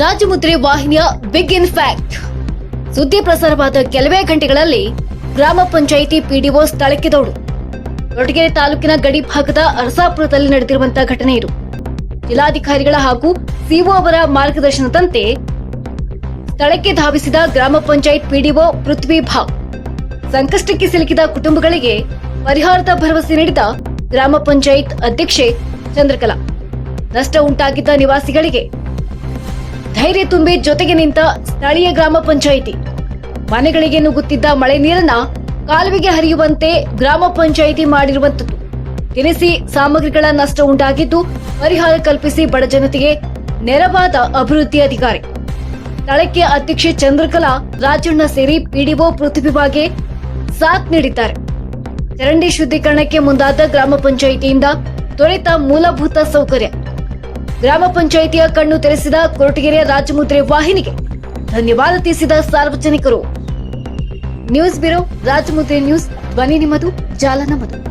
ರಾಜಮುದ್ರೆ ವಾಹಿನಿಯ big in fact ಸುದ್ದಿ ಪ್ರಸಾರವಾದ ಕೆಲವೇ ಗಂಟೆಗಳಲ್ಲಿ ಗ್ರಾಮ ಪಂಚಾಯಿತಿ ಪಿಡಿಒ ಸ್ಥಳಕ್ಕೆ ದೌಡು. ದೊಡ್ಡಗೆರೆ ತಾಲೂಕಿನ ಗಡಿ ಭಾಗದ ಅರಸಾಪುರದಲ್ಲಿ ನಡೆದಿರುವಂತಹ ಘಟನೆ ಇದು. ಜಿಲ್ಲಾಧಿಕಾರಿಗಳ ಹಾಗೂ ಸಿಒ ಅವರ ಮಾರ್ಗದರ್ಶನದಂತೆ ಸ್ಥಳಕ್ಕೆ ಧಾವಿಸಿದ ಗ್ರಾಮ ಪಂಚಾಯತ್ ಪಿಡಿಒ ಪೃಥ್ವಿ ಭಾವ್. ಸಂಕಷ್ಟಕ್ಕೆ ಸಿಲುಕಿದ ಕುಟುಂಬಗಳಿಗೆ ಪರಿಹಾರದ ಭರವಸೆ ನೀಡಿದ ಗ್ರಾಮ ಪಂಚಾಯತ್ ಅಧ್ಯಕ್ಷೆ ಚಂದ್ರಕಲಾ. ನಷ್ಟ ಉಂಟಾಗಿದ್ದ ನಿವಾಸಿಗಳಿಗೆ ಧೈರ್ಯ ತುಂಬಿ ಜೊತೆಗೆ ನಿಂತ ಸ್ಥಳೀಯ ಗ್ರಾಮ ಪಂಚಾಯಿತಿ. ಮನೆಗಳಿಗೆ ನುಗ್ಗುತ್ತಿದ್ದ ಮಳೆ ನೀರನ್ನ ಕಾಲುವೆಗೆ ಹರಿಯುವಂತೆ ಗ್ರಾಮ ಪಂಚಾಯಿತಿ ಮಾಡಿರುವಂತದ್ದು ದಿನಸಿ ಸಾಮಗ್ರಿಗಳ ನಷ್ಟ ಉಂಟಾಗಿದ್ದು ಪರಿಹಾರ ಕಲ್ಪಿಸಿ ಬಡ ಜನತೆಗೆ ನೆರವಾದ ಅಭಿವೃದ್ಧಿ ಅಧಿಕಾರಿ. ಸ್ಥಳಕ್ಕೆ ಅಧ್ಯಕ್ಷೆ ಚಂದ್ರಕಲಾ ರಾಜಣ್ಣ ಸೇರಿ ಪಿಡಿಒ ಪೃಥ್ವಿಭಾಗೆ ಸಾಥ್ ನೀಡಿದ್ದಾರೆ. ಚರಂಡಿ ಶುದ್ಧೀಕರಣಕ್ಕೆ ಮುಂದಾದ ಗ್ರಾಮ ಪಂಚಾಯಿತಿಯಿಂದ ದೊರೆತ ಮೂಲಭೂತ ಸೌಕರ್ಯ. ಗ್ರಾಮ ಪಂಚಾಯಿತಿಯ ಕಣ್ಣು ತೆರೆಸಿದ ಕೊರಟಗೆರೆಯ ರಾಜಮುದ್ರೆ ವಾಹಿನಿಗೆ ಧನ್ಯವಾದ ತಿಳಿಸಿದ ಸಾರ್ವಜನಿಕರು. ನ್ಯೂಸ್ ಬ್ಯೂರೋ ರಾಜಮುದ್ರೆ ನ್ಯೂಸ್, ಧ್ವನಿ ನಿಮ್ಮದು, ಜಾಲ ನಮ್ಮದು.